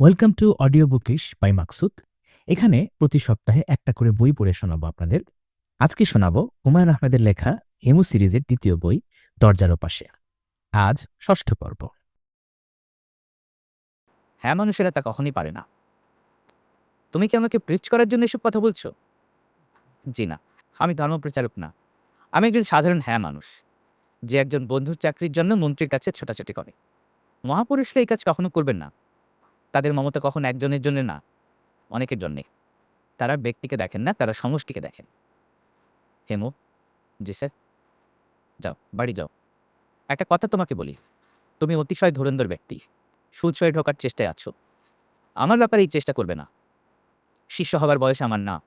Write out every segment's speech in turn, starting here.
Welcome to audio bookish by Maksud. এখানে প্রতি সপ্তাহে একটা করে বই পড়ে শোনাবো আপনাদের। আজকে শোনাবো হুমায়ুন আহমেদের লেখা হেমু সিরিজের দ্বিতীয় বই, দরজার পাশে আজ ষষ্ঠ পর্ব। হ্যাঁ মানুষেরা তা কখনই পারে না। তুমি কি আমাকে প্রিচ করার জন্য এসব কথা বলছো? জি না, আমি ধর্মপ্রচারক না। আমি একজন সাধারণ হ্যাঁ মানুষ, যে একজন বন্ধুর চাকরির জন্য মন্ত্রীর কাছে ছোটাছুটি করে। মহাপুরুষরা এই কাজ কখনো করবেন না। তাদের মমতা কখনো একজনের জন্য না, অনেকের জন্যে। তারা ব্যক্তিকে দেখেন না, তারা সমষ্টিকে দেখেন। হেমু, জি স্যার। যাও, বাড়ি যাও। একটা কথা তোমাকে বলি। তুমি অতিশয় ধুরন্ধর ব্যক্তি। সুদশয়ে ঢোকার চেষ্টায় আছো। আমার ব্যাপারে এই চেষ্টা করবে না। শিষ্য হবার বয়স আমার না।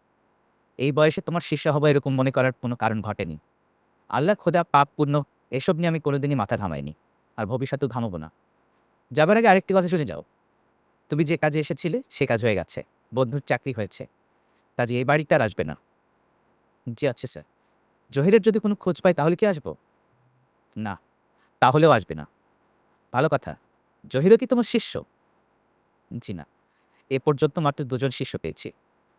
এই বয়সে তোমার শিষ্য হবা এরকম মনে করার কোনো কারণ ঘটেনি। আল্লাহ খোদা পাপ পূর্ণ এসব নিয়ে আমি কোনোদিনই মাথা ঘামাইনি। আর ভবিষ্যতেও ঘামাবো না। যাবার আগে আরেকটি কথা শুনে যাও। তুমি যে কাজে এসেছিলে, সে কাজ হয়ে গেছে। বন্ধুর চাকরি হয়েছে। কাজে এই বাড়িটা আর আসবে না। জি আচ্ছা স্যার। জহিরের যদি কোনো খোঁজ পাই, তাহলে কি আসব? না, তাহলেও আসবে না। ভালো কথা। জহিরও কি তোমার শিষ্য? জি, না। এ পর্যন্ত মাত্র দুজন শিষ্য পেয়েছি।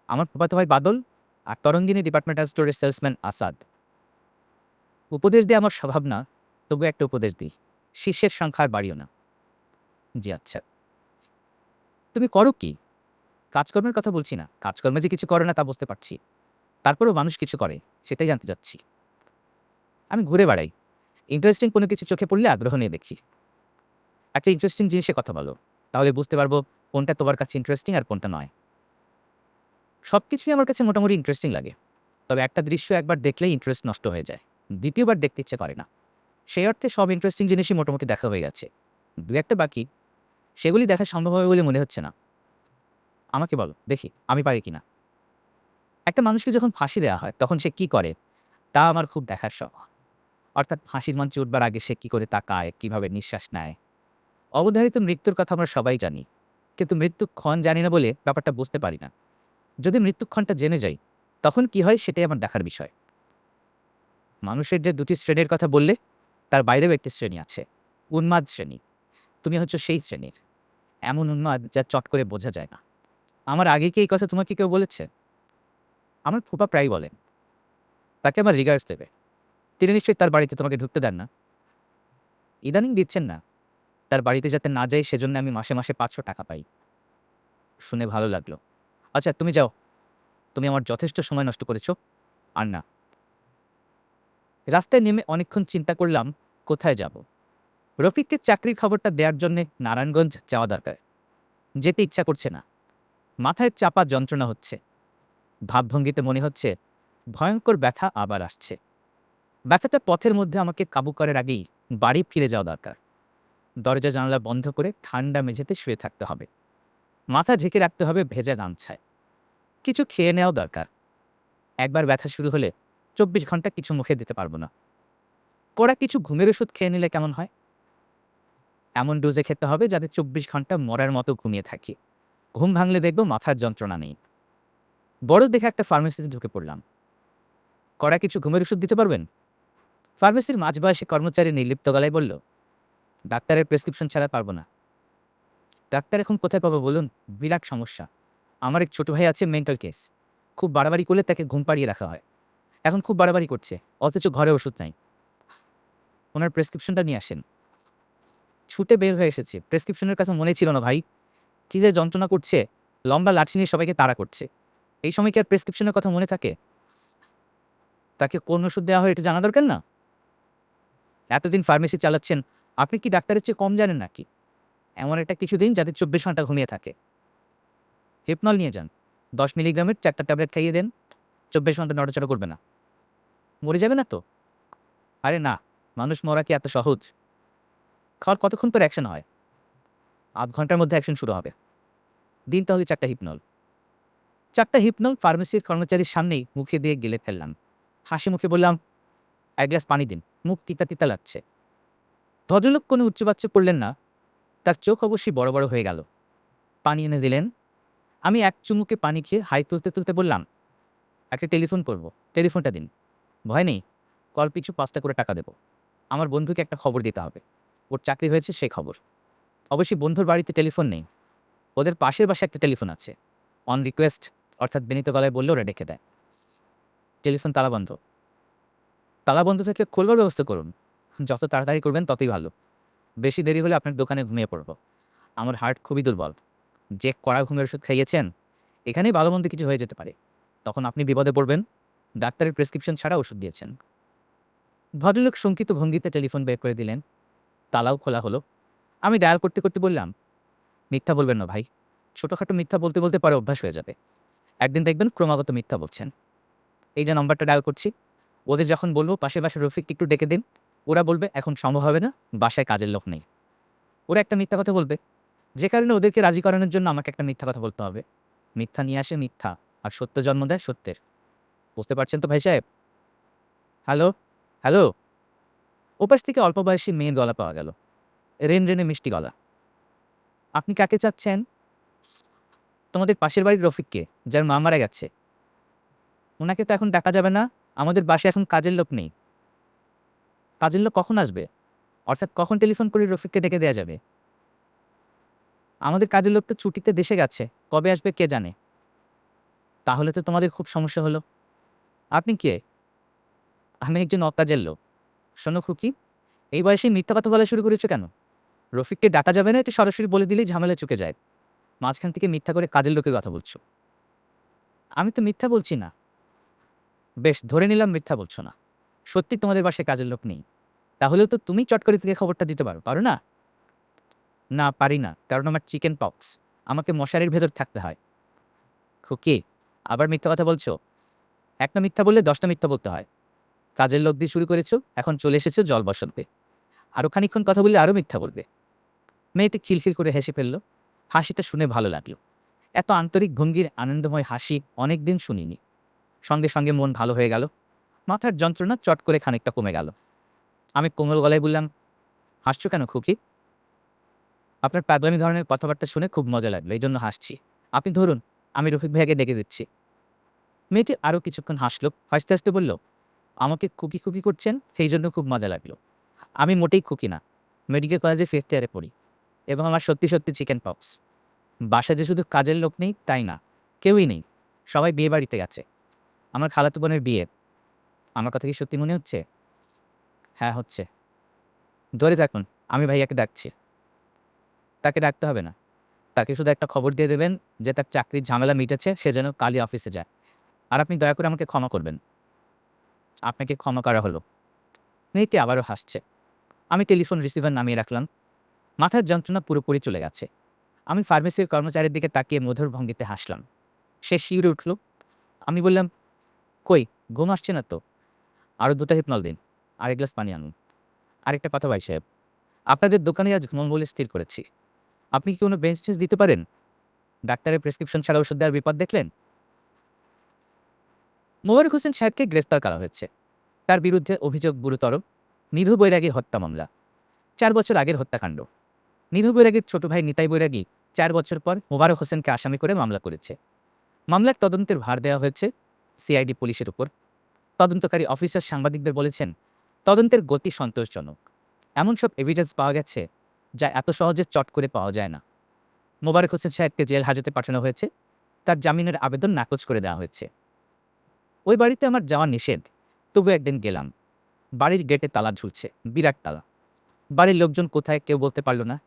আমার ফুফাতো ভাই বাদল আর তরঙ্গিনী ডিপার্টমেন্টাল স্টোরের সেলসম্যান আসাদ। উপদেশ দিয়ে আমার স্বভাব না তবু একটা উপদেশ দিই। শিষ্যের সংখ্যা আর বাড়িও না। জি আচ্ছা। তুমি করো কি? কাজকর্মের কথা বলছি না। কাজকর্মে যে কিছু করে না তা বুঝতে পারছি। তারপরেও মানুষ কিছু করে, সেটাই জানতে চাচ্ছি। আমি ঘুরে বেড়াই। ইন্টারেস্টিং কোনো কিছু চোখে পড়লে আগ্রহ নিয়ে দেখি। একটা ইন্টারেস্টিং জিনিসের কথা বলো। তাহলে বুঝতে পারব কোনটা তোমার কাছে ইন্টারেস্টিং আর কোনটা নয়। সব কিছুই আমার কাছে মোটামুটি ইন্টারেস্টিং লাগে। তবে একটা দৃশ্য একবার দেখলেই ইন্টারেস্ট নষ্ট হয়ে যায়। দ্বিতীয়বার দেখতে ইচ্ছে করে না। সেই অর্থে সব ইন্টারেস্টিং জিনিসই মোটামুটি দেখা হয়ে গেছে। দু একটা বাকি। সেগুলি দেখা সম্ভব হবে বলে মনে হচ্ছে না। আমাকে বলো, দেখি আমি পারি কিনা। একটা মানুষকে যখন ফাঁসি দেওয়া হয়, তখন সে কি করে? তা আমার খুব দেখার শখ। অর্থাৎ ফাঁসির মঞ্চে উঠবার আগে সে কি করে তাকায়, কীভাবে নিঃশ্বাস নেয়? অবধারিত মৃত্যুর কথা আমরা সবাই জানি, কিন্তু মৃত্যুক্ষণ জানি না বলে ব্যাপারটা বুঝতে পারি না। যদি মৃত্যুক্ষণটা জেনে যাই, তখন কি হয় সেটাই আমার দেখার বিষয়। মানুষের যে দুটি শ্রেণির কথা বললে, তার বাইরেও একটি শ্রেণি আছে, উন্মাদ শ্রেণি। তুমি হচ্ছে সেই শ্রেণির। এমন উন্মাদ যা চট করে বোঝা যায় না। আমার আগে কি এই কথা তোমাকে কেউ বলেছে? আমার ফুপা প্রায় বলেন তাকে আমার রিগার্স দেবে। তিনি নিশ্চয়ই তার বাড়িতে তোমাকে ঢুকতে দেন না। ইদানিং দিচ্ছেন না। তার বাড়িতে যাতে না যাই সেজন্য আমি মাসে মাসে পাঁচশো টাকা পাই। শুনে ভালো লাগল। আচ্ছা তুমি যাও। তুমি আমার যথেষ্ট সময় নষ্ট করেছ। আর না। রাস্তায় নেমে অনেকক্ষণ চিন্তা করলাম, কোথায় যাব? রফিককে চাকরির খবরটা দেওয়ার জন্য নারায়ণগঞ্জ যাওয়া দরকার। যেতে ইচ্ছা করছে না। মাথায় চাপা যন্ত্রণা হচ্ছে। ভাবভঙ্গিতে মনে হচ্ছে, ভয়ঙ্কর ব্যথা আবার আসছে। ব্যথাটা পথের মধ্যে আমাকে কাবু করার আগেই বাড়ি ফিরে যাওয়া দরকার। দরজা জানালা বন্ধ করে ঠান্ডা মেঝেতে শুয়ে থাকতে হবে। মাথা ঢেকে রাখতে হবে ভেজা গামছায়। কিছু খেয়ে নেওয়াও দরকার। একবার ব্যথা শুরু হলে চব্বিশ ঘণ্টা কিছু মুখে দিতে পারব না। কড়া কিছু ঘুমের ওষুধ খেয়ে নিলে কেমন হয়? এমন ডোজে খেতে হবে যাতে চব্বিশ ঘণ্টা মরার মতো ঘুমিয়ে থাকি। ঘুম ভাঙলে দেখব মাথার যন্ত্রণা নেই। বড় দেখে একটা ফার্মেসিতে ঢুকে পড়লাম। কড়া কিছু ঘুমের ওষুধ দিতে পারবেন? ফার্মেসির মাঝ মাঝবয়সী কর্মচারী নির্লিপ্ত গলায় বলল, ডাক্তারের প্রেসক্রিপশন ছাড়া পারব না। ডাক্তার এখন কোথায় পাবো বলুন? বিরাট সমস্যা। আমার এক ছোট ভাই আছে মেন্টাল কেস খুব বাড়াবাড়ি করলে তাকে ঘুম পাড়িয়ে রাখা হয়। এখন খুব বাড়াবাড়ি করছে, অথচ ঘরে ওষুধ নাই। ওনার প্রেসক্রিপশনটা নিয়ে আসেন। ছুটে বের হয়ে এসেছে। প্রেসক্রিপশনের কথা মনে ছিল না, ভাই, কী যে যন্ত্রণা করছে। লম্বা লাঠি নিয়ে সবাইকে তাড়া করছে। এই সময় কি আর প্রেসক্রিপশনের কথা মনে থাকে? তাকে কোন ওষুধ দেওয়া হয় এটা জানা দরকার না? এতদিন ফার্মেসি চালাচ্ছেন, আপনি কি ডাক্তারের চেয়ে কম জানেন নাকি? এমন একটা কিছু দিন যাতে চব্বিশ ঘণ্টা ঘুমিয়ে থাকে। হিপনল নিয়ে যান। দশ মিলিগ্রামের চারটা ট্যাবলেট খাইয়ে দেন। চব্বিশ ঘণ্টা নড়াচড়া করবে না। মরে যাবে না তো? আরে না, মানুষ মরা কি এত সহজ? খাওয়ার কতক্ষণ পর অ্যাকশন হয়? আধ ঘণ্টার মধ্যে অ্যাকশন শুরু হবে। দিন তাহলে চারটা হিপনল চারটা হিপনল ফার্মেসির কর্মচারীর সামনেই মুখে দিয়ে গেলে ফেললাম। হাসি মুখে বললাম, এক গ্লাস পানি দিন, মুখ তিতা তিতা লাগছে। ভদ্রলোক কোনো উচ্চবাচ্য পড়লেন না। তার চোখ অবশ্যই বড় বড় হয়ে গেল। পানি এনে দিলেন। আমি এক চুমুকে পানি খেয়ে হাই তুলতে তুলতে বললাম, একটা টেলিফোন করব, টেলিফোনটা দিন। ভয় নেই, কল পিছু পাঁচটা করে টাকা দেবো। আমার বন্ধুকে একটা খবর দিতে হবে। ওর চাকরি হয়েছে সেই খবর। অবশ্যই বন্ধুর বাড়িতে টেলিফোন নেই। ওদের পাশের বাসায় একটা টেলিফোন আছে। অন রিকোয়েস্ট অর্থাৎ বিনীত গলায় বললে ওরা ডেকে দেয়। টেলিফোন তালা বন্ধ। তালা বন্ধ থেকে খোলবার ব্যবস্থা করুন। যত তাড়াতাড়ি করবেন ততই ভালো। বেশি দেরি হলে আপনার দোকানে ঘুমিয়ে পড়ব। আমার হার্ট খুবই দুর্বল। যে কড়া ঘুমের ওষুধ খাইয়েছেন, এখানেই ভালো মন্দ কিছু হয়ে যেতে পারে। তখন আপনি বিপদে পড়বেন। ডাক্তারের প্রেসক্রিপশন ছাড়া ওষুধ দিয়েছেন। ভদ্রলোক শঙ্কিত ভঙ্গিতে টেলিফোন বের করে দিলেন। তালাও খোলা হলো। আমি ডায়াল করতে করতে বললাম, মিথ্যা বলবেন না ভাই। ছোটোখাটো মিথ্যা বলতে বলতে পরে অভ্যাস হয়ে যাবে। একদিন দেখবেন ক্রমাগত মিথ্যা বলছেন। এই যে নম্বরটা ডায়াল করছি, ওদের যখন বলব, পাশে পাশে রফিককে একটু ডেকে দিন। ওরা বলবে, এখন সম্ভব হবে না, বাসায় কাজের লোক নেই। ওরা একটা মিথ্যা কথা বলবে। যে কারণে ওদেরকে রাজি করানোর জন্য আমাকে একটা মিথ্যা কথা বলতে হবে। মিথ্যা নিয়ে আসে মিথ্যা, আর সত্য জন্ম দেয় সত্যের। বুঝতে পারছেন তো ভাই সাহেব? হ্যালো? হ্যালো? ওপাশ থেকে অল্প বয়সী মেয়ের গলা পাওয়া গেল। রেন রেনে মিষ্টি গলা। আপনি কাকে চাচ্ছেন? তোমাদের পাশের বাড়ির রফিককে, যার মা মারা গেছে। ওনাকে তো এখন ডাকা যাবে না, আমাদের বাসে এখন কাজের লোক নেই। কাজের লোক কখন আসবে? অর্থাৎ কখন টেলিফোন করে রফিককে ডেকে দেওয়া যাবে? আমাদের কাজের লোক তো ছুটিতে দেশে গেছে, কবে আসবে কে জানে? তাহলে তো তোমাদের খুব সমস্যা হলো। আপনি কে? আমি একজন অকাজের লোক। শোনো খুকি, এই বয়সে মিথ্যা কথা বলা শুরু করেছ কেন? রফিককে ডাকা যাবে না এটা সরাসরি বলে দিলেই ঝামেলা চুকে যায়। মাঝখান থেকে মিথ্যা করে কাজের লোকের কথা বলছো। আমি তো মিথ্যা বলছি না। বেশ, ধরে নিলাম মিথ্যা বলছো না। সত্যি তোমাদের বাসায় কাজের লোক নেই। তাহলেও তো তুমি চট করে থেকে খবরটা দিতে পারো পারো না? না, পারি না, কারণ আমার চিকেন পক্স। আমাকে মশারির ভেতর থাকতে হয়। খুকি, আবার মিথ্যা কথা বলছো? একটা মিথ্যা বললে দশটা মিথ্যা বলতে হয়। কাজের লোক দিয়ে শুরু করেছ, এখন চলে এসেছ জল বসন্তে আরও খানিক্ষণ কথা বললে আরও মিথ্যা বলবে। মেয়েটি খিলখিল করে হেসে ফেলল। হাসিটা শুনে ভালো লাগল। এত আন্তরিক ভঙ্গির আনন্দময় হাসি অনেক দিন শুনিনি। সঙ্গে সঙ্গে মন ভালো হয়ে গেল। মাথার যন্ত্রণা চট করে খানিকটা কমে গেল। আমি কোমল গলায় বললাম, হাসছো কেন খুকি? আপনার পাগলামি ধরনের কথাবার্তা শুনে খুব মজা লাগল এই জন্য হাসছি। আপনি ধরুন, আমি রফিক ভাইয়াকে ডেকে দিচ্ছি। মেয়েটি আরও কিছুক্ষণ হাসলো, হাসতে হাসতে বলল আমাকে খুকি খুকি করছেন, সেই জন্য খুব মজা লাগল। আমি মোটেই খুকি না, মেডিকেল কলেজে ফিফথ ইয়ারে পড়ি এবং আমার সত্যি সত্যি চিকেন পক্স বাসায় যে শুধু কাজের লোক নেই, তাই না? কেউই নেই, সবাই বিয়ে বাড়িতে গেছে। আমার খালাতো বোনের বিয়ে। আমার কথা কি সত্যি মনে হচ্ছে? হ্যাঁ হচ্ছে। ধরে থাকুন, আমি ভাইয়াকে ডাকছি। তাকে ডাকতে হবে না। তাকে শুধু একটা খবর দিয়ে দেবেন যে তার চাকরির ঝামেলা মিটেছে, সে যেন কালই অফিসে যায়। আর আপনি দয়া করে আমাকে ক্ষমা করবেন। আপনাকে ক্ষমা করা হলো। মেয়েটি আবারও হাসছে। আমি টেলিফোন রিসিভার নামিয়ে রাখলাম। মাথার যন্ত্রণা পুরোপুরি চলে গেছে। আমি ফার্মেসির কর্মচারীর দিকে তাকিয়ে মধুর ভঙ্গিতে হাসলাম। সে শিউরে উঠল। আমি বললাম, কই, ঘুম আসছে না তো? আরও দুটা হিপনল দিন আর এক গ্লাস পানি আনুন। আরেকটা কথা ভাই সাহেব, আপনাদের দোকানে আজ ঘুমন বলে স্থির করেছি। আপনি কি কোনো বেঞ্চ টেঞ্চ দিতে পারেন? ডাক্তারের প্রেসক্রিপশন ছাড়া ওষুধ দেওয়ার বিপদ দেখলেন? মোবারক হোসেন সাহেবকে গ্রেফতার করা হয়েছে। তার বিরুদ্ধে অভিযোগ গুরুতর। নিধু বৈরাগী হত্যা মামলা। চার বছর আগের হত্যাকাণ্ড। নিধু বৈরাগীর ছোট ভাই নিতাই বৈরাগী চার বছর পর মোবারক হোসেনকে আসামি করে মামলা করেছে। মামলার তদন্তের ভার দেওয়া হয়েছে সিআইডি পুলিশের উপর। তদন্তকারী অফিসার সাংবাদিকদের বলেছেন, তদন্তের গতি সন্তোষজনক। এমন সব এভিডেন্স পাওয়া গেছে যা এত সহজে চট করে পাওয়া যায় না। মোবারক হোসেন সাহেবকে জেল হাজতে পাঠানো হয়েছে। তার জামিনের আবেদন নাকচ করে দেওয়া হয়েছে। ওই বাড়িতে আমার যাওয়া নিষেধ। তবু একদিন গেলাম। বাড়ির গেটে তালা ঝুলছে, বিরাট তালা। বাড়ির লোকজন কোথায় কেউ বলতে পারল না।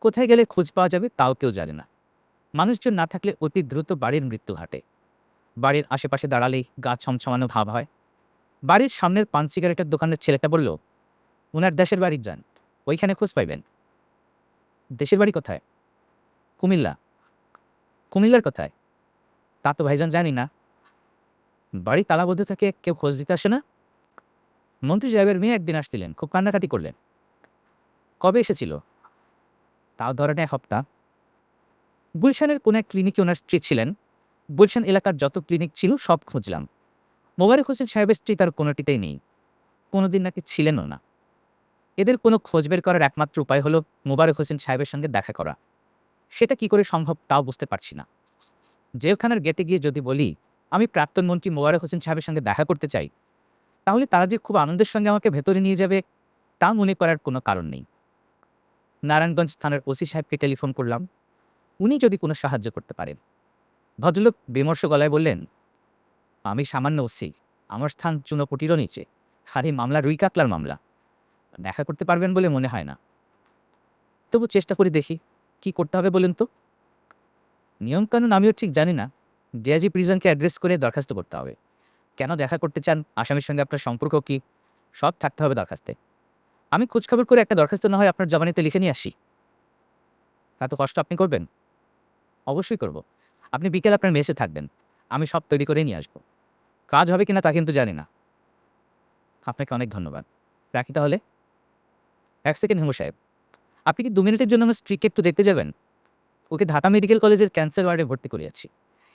কোথায় গেলে খোঁজ পাওয়া যাবে তাও কেউ জানে না। মানুষজন না থাকলে অতি দ্রুত বাড়ির মৃত্যু ঘটে। বাড়ির আশেপাশে দাঁড়ালেই গা ছমছমানো ভাব হয়। বাড়ির সামনের পান সিগারেটের দোকানের ছেলেটা বলল ওনার দেশের বাড়ি যান, ওইখানে খোঁজ পাইবেন। দেশের বাড়ি কোথায়? কুমিল্লা। কুমিল্লার কোথায়? তা তো ভাইজান জানি না। বাড়ি তালাবদ্ধ থেকে কেউ খোঁজ দিতে আসে না? মন্ত্রী সাহেবের মেয়ে একদিন আসছিলেন, খুব কান্নাকাটি করলেন। কবে এসেছিল? তাও ধরেন এক সপ্তাহ গুলশানের কোন এক ক্লিনিকে ওনার স্ত্রী ছিলেন। গুলশান এলাকার যত ক্লিনিক ছিল, সব খুঁজলাম। মোবারক হোসেন সাহেবের স্ত্রী তার কোনোটিতেই নেই। কোনোদিন নাকি ছিলেনও না। এদের কোনো খোঁজ বের করার একমাত্র উপায় হলো মোবারক হোসেন সাহেবের সঙ্গে দেখা করা। সেটা কি করে সম্ভব তাও বুঝতে পারছি না। জেলখানার গেটে গিয়ে যদি বলি আমি প্রাক্তন মন্ত্রী মোবারক হোসেন সাহেবের সঙ্গে দেখা করতে চাই। তাহলে তারা যে খুব আনন্দের সঙ্গে আমাকে ভেতরে নিয়ে যাবে, তা মনে করার কোনো কারণ নেই। নারায়ণগঞ্জ থানার ওসি সাহেবকে টেলিফোন করলাম। উনি যদি কোনো সাহায্য করতে পারেন। ভদ্রলোক বিমর্ষ গলায় বললেন, আমি সামান্য ওসি। আমার স্থান চুনোপুটিরও নিচে। খালি মামলা রুই কাতলার মামলা। দেখা করতে পারবেন বলে মনে হয় না। তবু চেষ্টা করে দেখি, কি করতে হবে বলুন তো? নিয়মকানুন আমিও ঠিক জানি না। ডিআইজি প্রিজনকে অ্যাড্রেস করে দরখাস্ত করতে হবে। কেন দেখা করতে চান? আসামির সঙ্গে আপনার সম্পর্ক কি? সব থাকতে হবে দরখাস্তে। আমি খোঁজখবর করে একটা দরখাস্ত না হয় আপনার জবানিতে লিখে নিয়ে আসি। এত কষ্ট আপনি করবেন? অবশ্যই করব। আপনি বিকেল আপনার মেসে থাকবেন। আমি সব তৈরি করে নিয়ে আসব। কাজ হবে কিনা তা কিন্তু জানি না। আপনাকে অনেক ধন্যবাদ। রাখি তাহলে। এক সেকেন্ড হেমু সাহেব। আপনি কি দু মিনিটের জন্য আমার স্ত্রীকে একটু দেখতে যাবেন? ওকে ঢাকা মেডিকেল কলেজের ক্যান্সার ওয়ার্ডে ভর্তি করিয়েছি।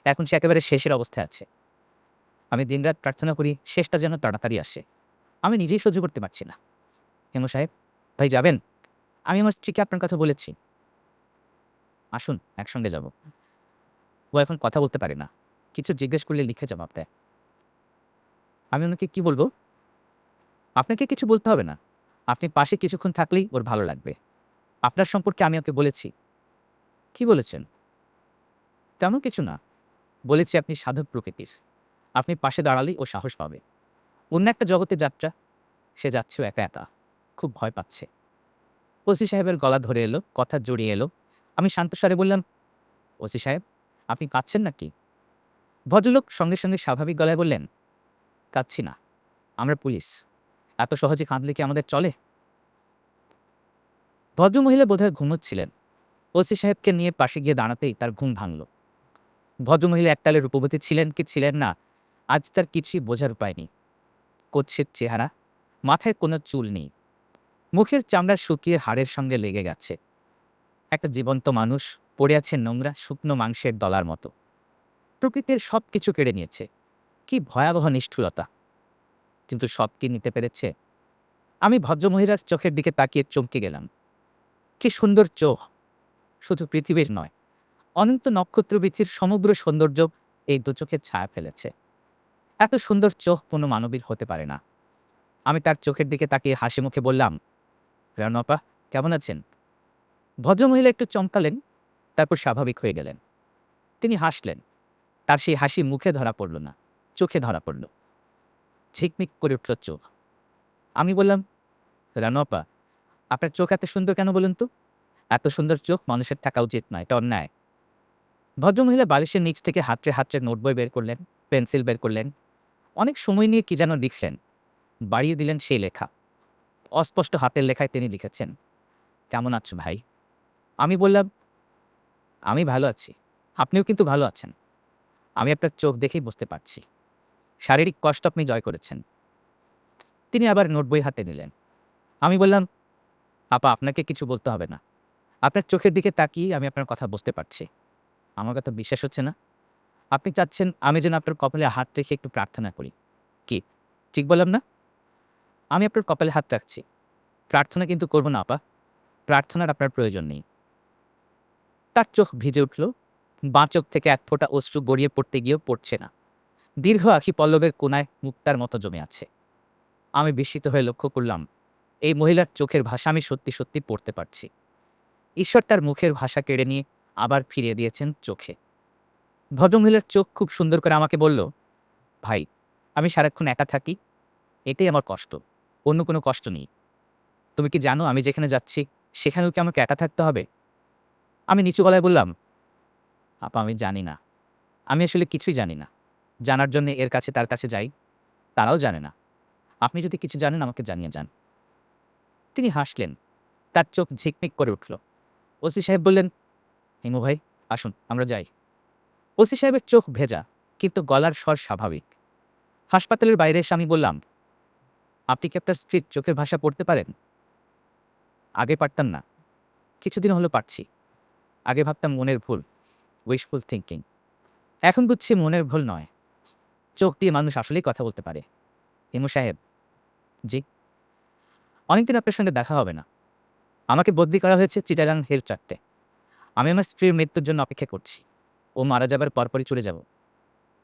এখন সে একেবারে শেষের অবস্থায় আছে। আমি দিনরাত প্রার্থনা করি শেষটা যেন তাড়াতাড়ি আসে। আমি নিজেই সহ্য করতে পারছি না। হেমু সাহেব, ভাই যাবেন? আমি আমার স্ত্রীকে আপনার কথা বলেছি। আসুন, একসঙ্গে যাব। ও এখন কথা বলতে পারে না। কিছু জিজ্ঞেস করলে লিখে জবাব দেয়। আমি ওনাকে কি বলব? আপনাকে কিছু বলতে হবে না। আপনি পাশে কিছুক্ষণ থাকলেই ওর ভালো লাগবে। আপনার সম্পর্কে আমি ওকে বলেছি। কি বলেছেন? তেমন কিছু না। বলেছি আপনি সাধক প্রকৃতির। আপনি পাশে দাঁড়ালেই ও সাহস পাবে। অন্য একটা জগতে যাত্রা, সে যাচ্ছেও একা একা। খুব ভয় পাচ্ছে। ওসি সাহেবের গলা ধরে এলো, কথা জড়িয়ে এলো। আমি শান্তস্বরে বললাম, ওসি সাহেব, আপনি কাঁদছেন নাকি? ভদ্রলোক সঙ্গে সঙ্গে স্বাভাবিক গলায় বললেন, কাঁদছি না। আমরা পুলিশ। এত সহজে কাঁদলে কি আমাদের চলে? ভদ্রমহিলা বোধহয় ঘুমোচ্ছিলেন। ওসি সাহেবকে নিয়ে পাশে গিয়ে দাঁড়াতেই তার ঘুম ভাঙল। ভদ্রমহিলা একতালে রূপবতী ছিলেন কি ছিলেন না, আজ তার কিছুই বোঝার উপায় নেই। কুৎসিত চেহারা, মাথায় কোনো চুল নেই। মুখের চামড়া শুকিয়ে হাড়ের সঙ্গে লেগে গেছে। একটা জীবন্ত মানুষ, পড়ে আছে নোংরা, শুকনো মাংসের দলার মতো। প্রকৃতির সব কিছু কেড়ে নিয়েছে। কি ভয়াবহ নিষ্ঠুরতা। কিন্তু সব কি নিতে পেরেছে? আমি ভদ্রমহিলার চোখের দিকে তাকিয়ে চমকে গেলাম। কি সুন্দর চোখ। শুধু পৃথিবীর নয়। অনন্ত নক্ষত্রবৃথির সমগ্র সৌন্দর্য এই দু চোখে ছায়া ফেলেছে। এত সুন্দর চোখ কোনো মানবীর হতে পারে না। আমি তার চোখের দিকে তাকিয়ে হাসি মুখে বললাম রানপা কেমন আছেন? ভদ্রমহিলা একটু চমকালেন, তারপর স্বাভাবিক হয়ে গেলেন। তিনি হাসলেন। তার সেই হাসি মুখে ধরা পড়ল না, চোখে ধরা পড়ল। ঝিকমিক করে উঠল চোখ। আমি বললাম রানপা আপনার চোখ এত সুন্দর কেন বলুন তো? এত সুন্দর চোখ মানুষের থাকা উচিত নয়, এটা অন্যায়। ভদ্রমহিলা বালিশের নিচ থেকে হাতড়ে হাতড়ে নোট বই বের করলেন, পেন্সিল বের করলেন। অনেক সময় নিয়ে কি যেন লিখলেন। বাড়িয়ে দিলেন সেই লেখা। অস্পষ্ট হাতের লেখায় তিনি লিখেছেন, কেমন আছো ভাই? আমি বললাম, আমি ভালো আছি। আপনিও কিন্তু ভালো আছেন। আমি আপনার চোখ দেখেই বুঝতে পারছি। শারীরিক কষ্ট আপনি জয় করেছেন। তিনি আবার নোট বই হাতে নিলেন। আমি বললাম, আপা, আপনাকে কিছু বলতে হবে না। আপনার চোখের দিকে তাকিয়ে আমি আপনার কথা বুঝতে পারছি। আমার কথা বিশ্বাস হচ্ছে না। আপনি চাচ্ছেন আমি যেন আপনার কপালে হাত রেখে একটু প্রার্থনা করি। কি? ঠিক বললাম না? আমি আপনার কপালে হাত রাখছি। প্রার্থনা কিন্তু করব না, আপা। প্রার্থনার আপনার প্রয়োজন নেই। তার চোখ ভিজে উঠল। বাঁ চোখ থেকে এক ফোঁটা অশ্রু গড়িয়ে পড়তে গিয়েও পড়ছে না। দীর্ঘ আখি পল্লবের কোনায় মুক্তার মতো জমে আছে। আমি বিস্মিত হয়ে লক্ষ্য করলাম, এই মহিলার চোখের ভাষা আমি সত্যি সত্যি পড়তে পারছি। ঈশ্বর তার মুখের ভাষা কেড়ে নিয়ে আবার ফিরিয়ে দিয়েছেন চোখে। ভদ্রমহিলার চোখ খুব সুন্দর করে আমাকে বলল, ভাই, আমি সারাক্ষণ একা থাকি, এটাই আমার কষ্ট, অন্য কোনো কষ্ট নেই। তুমি কি জানো আমি যেখানে যাচ্ছি, সেখানেও কি আমাকে একা থাকতে হবে? আমি নিচু গলায় বললাম, আপা, আমি জানি না। আমি আসলে কিছুই জানি না। জানার জন্য এর কাছে তার কাছে যাই, তারাও জানে না। আপনি যদি কিছু জানেন, আমাকে জানিয়ে যান। তিনি হাসলেন। তার চোখ ঝিকমিক করে উঠল। ওসি সাহেব বললেন হিমু ভাই, আসুন, আমরা যাই। ওসি সাহেবের চোখ ভেজা, কিন্তু গলার স্বর স্বাভাবিক। হাসপাতালের বাইরে এসে আমি বললাম, আপনি কি আপনার স্ত্রীর চোখের ভাষা পড়তে পারেন? আগে পারতাম না। কিছুদিন হলো পারছি। আগে ভাবতাম মনের ভুল উইশফুল থিঙ্কিং এখন বুঝছি মনের ভুল নয়। চোখ দিয়ে মানুষ আসলেই কথা বলতে পারে। হিমু সাহেব, জি। অনেকদিন আপনার সঙ্গে দেখা হবে না। আমাকে বদলি করা হয়েছে চিটাগাং হিল ট্রাকতে আমি আমার স্ত্রীর মৃত্যুর জন্য অপেক্ষা করছি। ও মারা যাবার পরপরই চলে যাব।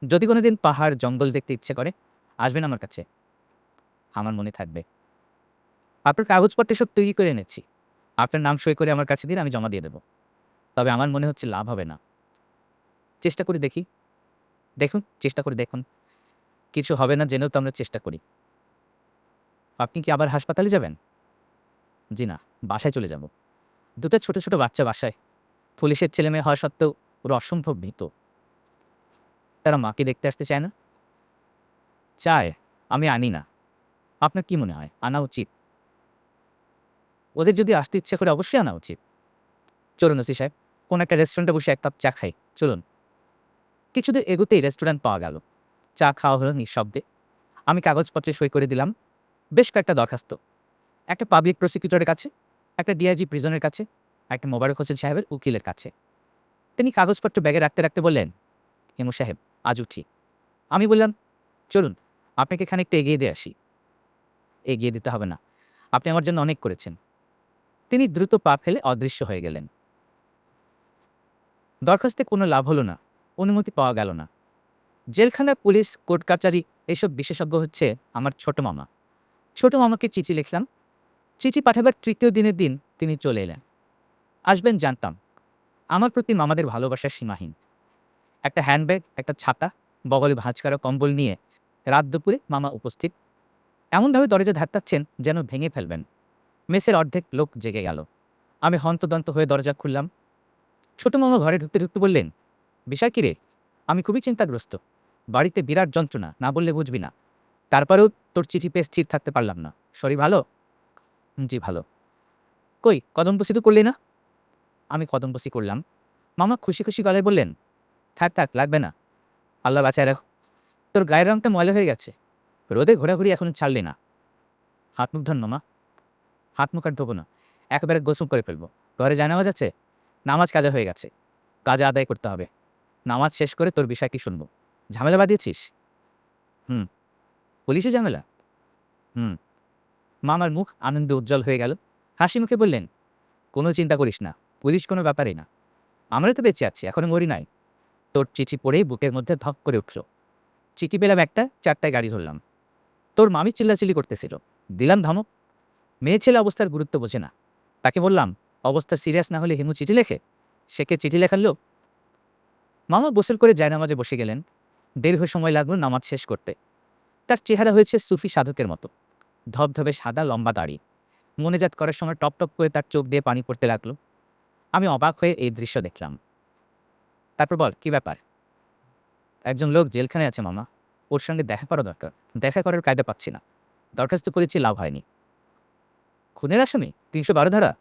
যদি কোনো দিন পাহাড়, জঙ্গল দেখতে ইচ্ছে করে, আসবেন আমার কাছে। আমার মনে থাকবে। আপনার কাগজপত্র সব তৈরি করে এনেছি। আপনার নাম সই করে আমার কাছে দিন, আমি জমা দিয়ে দেবো। তবে আমার মনে হচ্ছে লাভ হবে না। চেষ্টা করে দেখি। দেখুন, চেষ্টা করে দেখুন। কিছু হবে না জেনেও তো আমরা চেষ্টা করি। আপনি কি আবার হাসপাতালে যাবেন? জি না, বাসায় চলে যাব। দুটো ছোট ছোট বাচ্চা বাসায়। পুলিশের ছেলে মেয়ে হওয়া সত্ত্বেও ওরা অসম্ভব ভীত তারা মাকে দেখতে আসতে চায় না? চায়, আমি আনি না। আপনার কি মনে হয়, আনা উচিত? ওদের যদি আসতে ইচ্ছে করে অবশ্যই আনা উচিত। চলুন ওসি সাহেব, কোন একটা রেস্টুরেন্টে বসে এক কাপ চা খাই। চলুন। কিছুদের এগোতেই রেস্টুরেন্ট পাওয়া গেল। চা খাওয়া হলো নিঃশব্দে। আমি কাগজপত্রে সই করে দিলাম। বেশ কয়েকটা দরখাস্ত। একটা পাবলিক প্রসিকিউটরের কাছে, একটা ডিআইজি প্রিজনের কাছে একটা মোবারক হোসেন সাহেবের উকিলের কাছে। তিনি কাগজপত্র ব্যাগে রাখতে রাখতে বললেন, হেমু সাহেব, আজ উঠি। আমি বললাম, চলুন, আপনাকে খানিকটা এগিয়ে দিয়ে আসি। এগিয়ে দিতে হবে না, আপনি আমার জন্য অনেক করেছেন। তিনি দ্রুত পা ফেলে অদৃশ্য হয়ে গেলেন। দরখাস্তে কোনো লাভ হলো না, অনুমতি পাওয়া গেল না। জেলখানা, পুলিশ, কোর্ট কাচারি, এসব বিশেষজ্ঞ হচ্ছে আমার ছোট মামা। ছোট মামাকে চিঠি লিখলাম। চিঠি পাঠাবার তৃতীয় দিনের দিন তিনি চলে এলেন। আসবেন, জানতাম। আমার প্রতি মামাদের ভালোবাসা সীমাহীন। একটা হ্যান্ডব্যাগ একটা ছাতা, বগলে ভাঁজ করা কম্বল নিয়ে রাত দুপুরে মামা উপস্থিত। এমনভাবে দরজা ধাক্কাচ্ছেন যেন ভেঙে ফেলবেন। মেসের অর্ধেক লোক জেগে গেল। আমি হন্তদন্ত হয়ে দরজা খুললাম। ছোট মামা ঘরে ঢুকতে ঢুকতে বললেন, বিষয় কী রে? আমি খুবই চিন্তাগ্রস্ত। বাড়িতে বিরাট যন্ত্রণা, না বললে বুঝবি না। তারপরেও তোর চিঠি পেয়ে স্থির থাকতে পারলাম না। শরীর ভালো? জি, ভালো। কই কদমবসি তো করলি না? আমি কদমবসি করলাম। মামা খুশি খুশি গলায় বললেন, থাক থাক, লাগবে না। আল্লাহ বাঁচায় রাখ। তোর গায়ের রংটা ময়লা হয়ে গেছে। রোদে ঘোরাঘুরি এখনও ছাড়লি না। হাত মুখ ধন্য মা হাত মুখ আর ধোবো না। একবারে গোসল করে ফেলব। ঘরে জানাওয়া যাচ্ছে নামাজ কাজা হয়ে গেছে। কাজা আদায় করতে হবে। নামাজ শেষ করে তোর বিষয় কি শুনব? ঝামেলা বাঁধিয়েছিস? হুম। পুলিশে ঝামেলা? হুম। মামার মুখ আনন্দে উজ্জ্বল হয়ে গেল। হাসি মুখে বললেন, কোনো চিন্তা করিস না। পুলিশ কোনো ব্যাপারই না। আমরা তো বেঁচে আছি, এখনও মরি নাই। তোর চিঠি পড়েই বুকের মধ্যে ধক করে উঠল। চিঠি পেলাম একটা, চারটায় গাড়ি ধরলাম। তোর মামি চিল্লাচিল্লি করতেছিল। দিলাম ধমক। মেয়ে ছেলে অবস্থার গুরুত্ব বোঝে না। তাকে বললাম, অবস্থা সিরিয়াস না হলে হিমু চিঠি লেখে? সে কে চিঠি লেখার লোক? মামা গোসল করে জায়নামাজে বসে গেলেন। দীর্ঘ সময় লাগল নামাজ শেষ করতে। তার চেহারা হয়েছে সুফি সাধকের মতো। ধবধবে সাদা লম্বা দাড়ি। মনেজাত করার সময় টপ টপ করে তার চোখ দিয়ে পানি পড়তে লাগল। আমি অবাক হয়ে এই দৃশ্য দেখলাম। তারপর বল, কি ব্যাপার? একজন লোক জেলখানে আছে মামা। ওর সঙ্গে দেখা করা দরকার। দেখা করার কায়দা পাচ্ছি না। দরখাস্ত করেছি, লাভ হয়নি। খুনের আসামি? তিনশো বারো ধারা?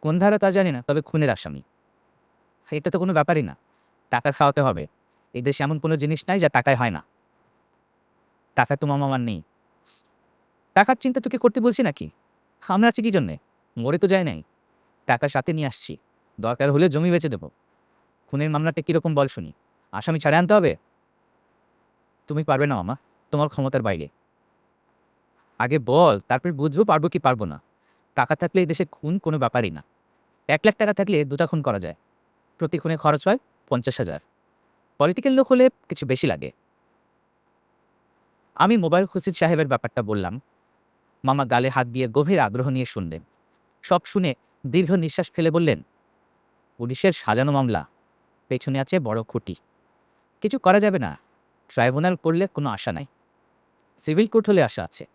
কোন ধারা তা জানি না, তবে খুনের আসামি। এটা তো কোনো ব্যাপারই না। টাকা খাওয়াতে হবে। এই দেশে এমন কোনো জিনিস নাই যা টাকায় হয় না। টাকা তো মামা আমার নেই। টাকার চিন্তা তোকে করতে বলছি নাকি? আমরা আছি কি জন্যে? মরে তো যায় নাই। টাকা সাথে নিয়ে আসছি। দরকার হলে জমি বেচে দেবো। খুনের মামলাটা কীরকম বল শুনি। আসামি ছাড়ে আনতে হবে? তুমি পারবে না মামা, তোমার ক্ষমতার বাইরে। আগে বল, তারপর বুঝব পারব কি পারব না। টাকা থাকলে এই দেশে খুন কোনো ব্যাপারই না। এক লাখ টাকা থাকলে দুটা খুন করা যায়। প্রতি খুনে খরচ হয় পঞ্চাশ হাজার। পলিটিক্যাল লোক হলে কিছু বেশি লাগে। আমি মোবাইল খুশিদ সাহেবের ব্যাপারটা বললাম। মামা গালে হাত দিয়ে গভীর আগ্রহ নিয়ে শুনলেন। সব শুনে দীর্ঘ নিঃশ্বাস ফেলে বললেন, পুলিশের সাজানো মামলা, পেছনে আছে বড় খুঁটি। কিছু করা যাবে না, ট্রাইব্যুনাল করলে কোনো আশা নাই। সিভিল কোর্ট হলে আশা আছে।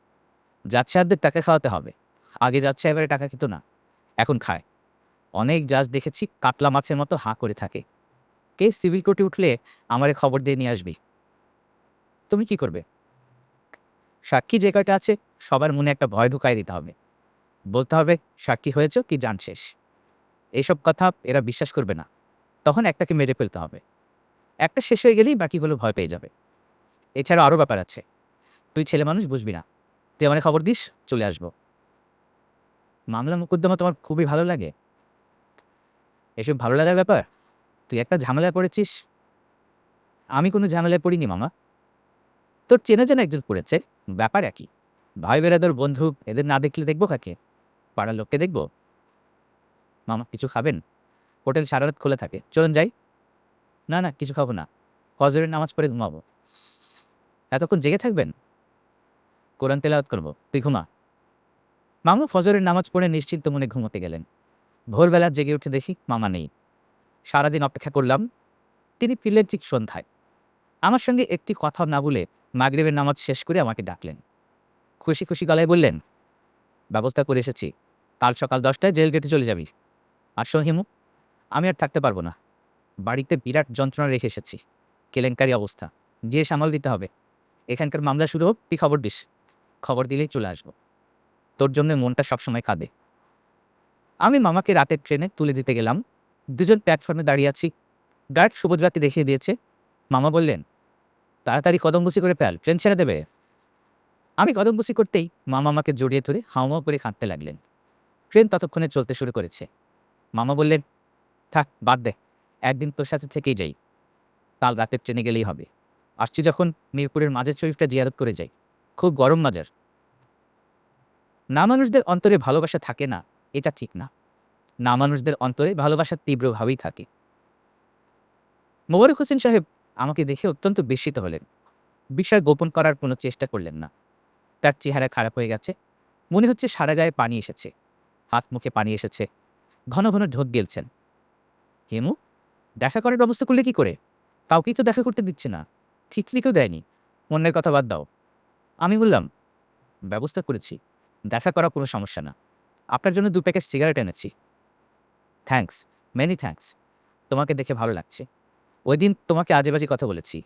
জাজ সাহেবদের টাকা খাওয়াতে হবে। আগে জাজ সাহেবের টাকা খেত না। এখন খায়। অনেক জাজ দেখেছি কাতলা মাছের মতো হাঁ করে থাকে। কে সিভিল কোর্টে উঠলে আমারে খবর দিয়ে নিয়ে আসবি? তুমি কি করবে? সাক্ষী যে কয়টা আছে, সবার মনে একটা ভয় ঢুকাই দিতে হবে। বলতে হবে, সাক্ষী হয়েছ কি জান শেষ। এইসব কথা এরা বিশ্বাস করবে না। তখন একটাকে মেরে ফেলতে হবে। একটা শেষ হয়ে গেলেই বাকিগুলো ভয় পেয়ে যাবে। এছাড়া আরও ব্যাপার আছে। তুই ছেলে মানুষ বুঝবি না। তুই আমার খবর দিস, চলে আসব। মামলা মোকদ্দমা তোমার খুবই ভালো লাগে। এসব ভালো লাগার ব্যাপার? তুই একটা ঝামেলায় পড়েছিস? আমি কোনো ঝামেলায় পড়িনি, মামা। তোর চেনা জানা একজন পড়েছে, ব্যাপার একই। ভাই বেড়াদর বন্ধু, এদের না দেখলে দেখব কাকে? পাড়ার লোককে দেখব? মামা, কিছু খাবেন? হোটেল সারা রাত খোলা থাকে। চলুন যাই। না না, কিছু খাব না। ফজরের নামাজ পড়ে ঘুমাবো। এতক্ষণ জেগে থাকবেন? কোরআন তেলাওয়াত করব। তুই ঘুমা। মামা, ফজরের নামাজ পড়ে নিশ্চিন্ত মনে ঘুমোতে গেলেন। ভোরবেলা জেগে উঠে দেখি মামা নেই। সারাদিন অপেক্ষা করলাম। তিনি ফিরলেন ঠিক সন্ধ্যায়। আমার সঙ্গে একটি কথা না বলে মাগরিবের নামাজ শেষ করে আমাকে ডাকলেন। খুশি খুশি গলায় বললেন, ব্যবস্থা করে এসেছি। কাল সকাল দশটায় জেল গেটে চলে যাবি। আর হিমু আমি আর থাকতে পারব না। বাড়িতে বিরাট যন্ত্রণা রেখে এসেছি। কেলেঙ্কারি অবস্থা। গিয়ে সামাল দিতে হবে। এখানকার মামলা শুরু হোক, তুই খবর দিস। খবর দিলেই চলে আসব। তোর জন্য মনটা সবসময় কাঁদে। আমি মামাকে রাতের ট্রেনে তুলে দিতে গেলাম। দুজন প্ল্যাটফর্মে দাঁড়িয়ে আছি। গার্ড সুভদ্রাকে দেখিয়ে দিয়েছে। মামা বললেন, তাড়াতাড়ি কদমবুসি করে ফেল, ট্রেন ছেড়ে দেবে? আমি কদমবুসি করতেই মামা আমাকে জড়িয়ে ধরে হাওমাও করে কাঁদতে লাগলেন। ট্রেন ততক্ষণে চলতে শুরু করেছে। মামা বললেন, থাক, বাদ দে, একদিন তোর সাথে থেকেই যাই। কাল রাতের ট্রেনে গেলেই হবে। আসছি যখন মিরপুরের মাঝের শরীফটা জিয়ারত করে যাই। খুব গরম মাজার। না মানুষদের অন্তরে ভালোবাসা থাকে না, এটা ঠিক না। না মানুষদের অন্তরে ভালোবাসা তীব্রভাবেই থাকে। মোবারক হোসেন সাহেব আমাকে দেখে অত্যন্ত বিস্মিত হলেন। বিষয় গোপন করার কোনো চেষ্টা করলেন না। তার চেহারা খারাপ হয়ে গেছে। মনে হচ্ছে সারা গায়ে পানি এসেছে। হাত মুখে পানি এসেছে। ঘন ঘন ঢোক গেলছেন। হেমু, দেখা করার ব্যবস্থা করলে কি করে? কাউকেই তো দেখা করতে দিচ্ছে না। ঠিকলিকেও দেয়নি। অন্যের কথা বাদ দাও। আমি বললাম, ব্যবস্থা করেছি। দেখা করা কোনো সমস্যা না। আপনার জন্য দু প্যাকেট সিগারেট এনেছি। Thanks, many thanks. তোমাকে দেখে ভালো লাগছে। ওই দিন তোমাকে আজেবাজে কথা বলেছি।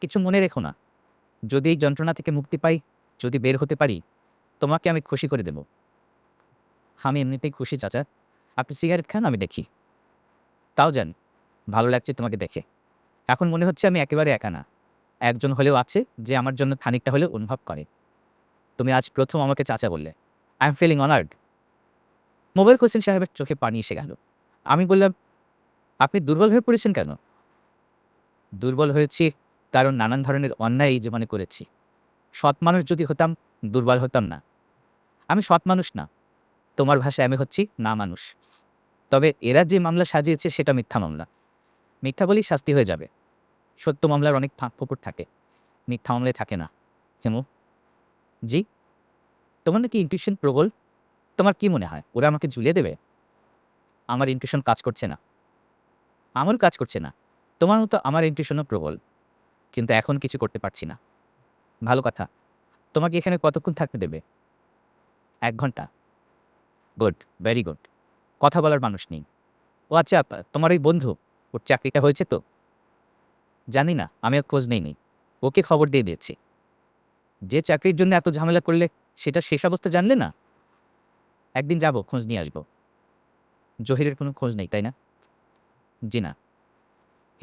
কিছু মনে রেখো না। যদি এই যন্ত্রণা থেকে মুক্তি পাই, যদি বের হতে পারি, তোমাকে আমি খুশি করে দেব। আমি এমনিতেই খুশি, চাচা। আপনি সিগারেট খান, আমি দেখি। তাও যান, ভালো লাগছে তোমাকে দেখে। এখন মনে হচ্ছে আমি একেবারে একা না। একজন হলেও আছে যে আমার জন্য খানিকটা হলেও অনুভব করে। তুমি আজ প্রথম আমাকে চাচা বললে। I am feeling honoured Mobile Hossain সাহেবের চোখে পানি এসে গেল। আমি বললাম, আপনি দুর্বল হয়ে পড়েছেন কেন? দুর্বল হয়েছি কারণ নানান ধরনের অন্যায় এই জীবনে করেছি। সৎ মানুষ যদি হতাম, দুর্বল হতাম না। আমি সৎ মানুষ না। তোমার ভাষায় আমি হচ্ছি না মানুষ। তবে এরা যে মামলা সাজিয়েছে সেটা মিথ্যা মামলা। মিথ্যা বলেই শাস্তি হয়ে যাবে। সত্য মামলার অনেক ফাঁক ফোকর থাকে। মিথ্যা মামলায় থাকে না। হেমু? জি? তোমার নাকি ইনটিউশন প্রবল। তোমার কি মনে হয়, ওরা আমাকে ঝুলিয়ে দেবে? আমার ইনটিউশন কাজ করছে না। আমারও কাজ করছে না। তোমার মতো আমার ইনটিউশনও প্রবল। কিন্তু এখন কিছু করতে পারছি না। ভালো কথা। তোমাকে এখানে কতক্ষণ থাকতে দেবে? এক ঘণ্টা। Good, very good. কথা বলার মানুষ নেই। ও আচ্ছা তোমার ওই বন্ধু, ওর চাকরিটা হয়েছে তো? জানি না, আমিও খোঁজ নেই ওকে খবর দিয়ে দিয়েছি। যে চাকরির জন্য এত ঝামেলা করলে সেটা শেষ অবস্থা জানলে না? একদিন যাব, খোঁজ নিয়ে আসব। জহিরের কোনো খোঁজ নেই, তাই না? জি না।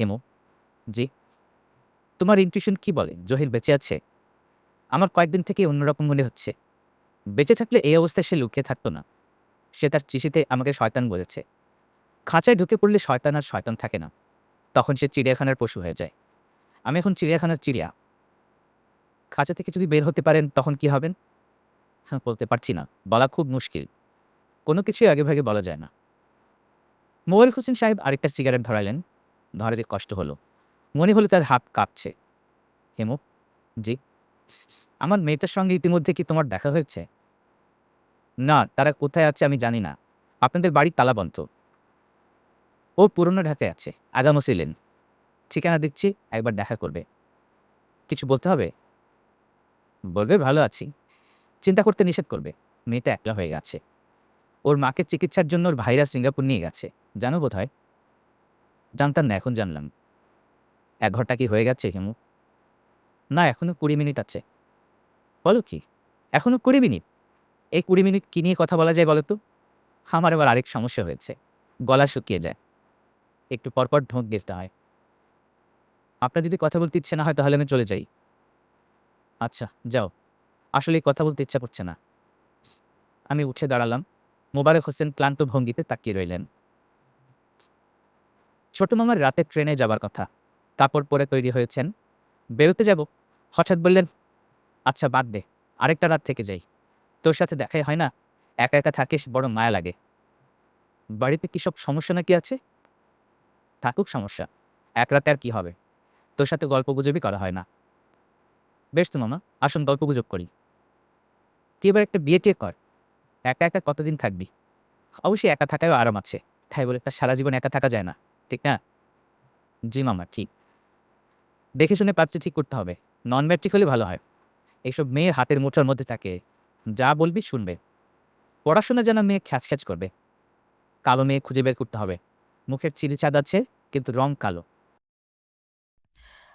হেমো, জি। তোমার ইনটিউশন কি বলে? জহির বেঁচে আছে? আমার কয়েকদিন থেকে অন্যরকম মনে হচ্ছে। বেঁচে থাকলে এই অবস্থায় সে লুকিয়ে থাকতো না। সে তার চিঠিতে আমাকে শয়তান বলেছে। খাঁচায় ঢুকে পড়লে শয়তান আর শয়তান থাকে না। তখন সে চিড়িয়াখানার পশু হয়ে যায়। আমি এখন চিড়িয়াখানার চিড়িয়া। খাঁচা থেকে যদি বের হতে পারেন, তখন কি হবেন? হ্যাঁ বলতে পারছি না। বলা খুব মুশকিল। কোনো কিছুই আগে ভাগে বলা যায় না। মোবাইল হোসেন সাহেব আরেকটা সিগারেট ধরালেন। ধরাতে কষ্ট হলো। মনে হলো তার হাত কাঁপছে। হেমো, জি। আমার মেয়েটার সঙ্গে ইতিমধ্যে কি তোমার দেখা হয়েছে? না, তারা কোথায় আছে আমি জানি না। আপনাদের বাড়ি তালাবন্ধ। ও পুরনো ঢাকায় আছে আগামো ছিলেন। ঠিকানা দিচ্ছি, একবার দেখা করবে। কিছু বলতে হবে? বলবে, ভালো আছি। চিন্তা করতে নিষেধ করবে। মেয়েটা একলা হয়ে গেছে। ওর মাকে চিকিৎসার জন্য ওর ভাইরা সিঙ্গাপুর নিয়ে গেছে। জানো বোধ হয় জানতাম না, এখন জানলাম। এক ঘরটা কি হয়ে গেছে, হেমু? না, এখনও কুড়ি মিনিট আছে। বলো কি? এখনও কুড়ি মিনিট? এই কুড়ি মিনিট কী নিয়ে কথা বলা যায় বলো তো আমার আবার আরেক সমস্যা হয়েছে। গলা শুকিয়ে যায়। একটু পরপর ঢোঁক গেতে হয়। আপনার যদি কথা বলতে ইচ্ছে না হয় তাহলে আমি চলে যাই। আচ্ছা যাও। আসলে কথা বলতে ইচ্ছা করছে না। আমি উঠে দাঁড়ালাম। মোবারক হোসেন ক্লান্ত ভঙ্গিতে তাকিয়ে রইলেন। ছোট মামার রাতে ট্রেনে যাবার কথা। কাপড় পরে তৈরি হয়েছেন। বেরোতে যাব। হঠাৎ বললেন আচ্ছা বাদ দে। আরেকটা রাত থেকে যাই। তোর সাথে দেখাই হয় না? একা একা থাকিস, বড় মায়া লাগে। বাড়িতে কি সব সমস্যা নাকি আছে? থাকুক সমস্যা। এক রাতে আর কি হবে? তোর সাথে গল্প গুজবই করা হয় না। বেশ তো মামা, আসুন গল্প গুজব করি। তুই এবার একটা বিয়ে টিয়ে কর। একা একা কতদিন থাকবি? অবশ্যই একা থাকায়ও আরাম আছে। তাই বলে তার সারা জীবন একা থাকা যায় না, ঠিক না? জি মামা, ঠিক। দেখে শুনে পাপচি ঠিক করতে হবে। নন ম্যাট্রিক হলে ভালো হয়। এইসব মেয়ে হাতের মুঠোর মধ্যে থাকে। যা বলবি শুনবে। পড়াশোনা যেন মেয়ে খ্যাচ খ্যাচ করবে। কালো মেয়ে খুঁজে বের করতে হবে। মুখের চিরি চাঁদ আছে, কিন্তু রং কালো।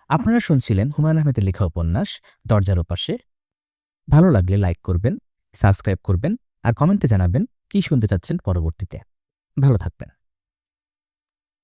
আপনারা শুনছিলেন হুমায়ুন আহমেদের লেখা উপন্যাস, দরজার ওপাশে। ভালো লাগলে লাইক করবেন, সাবস্ক্রাইব করবেন, আর কমেন্টে জানাবেন কি শুনতে চাচ্ছেন পরবর্তীতে। ভালো থাকবেন।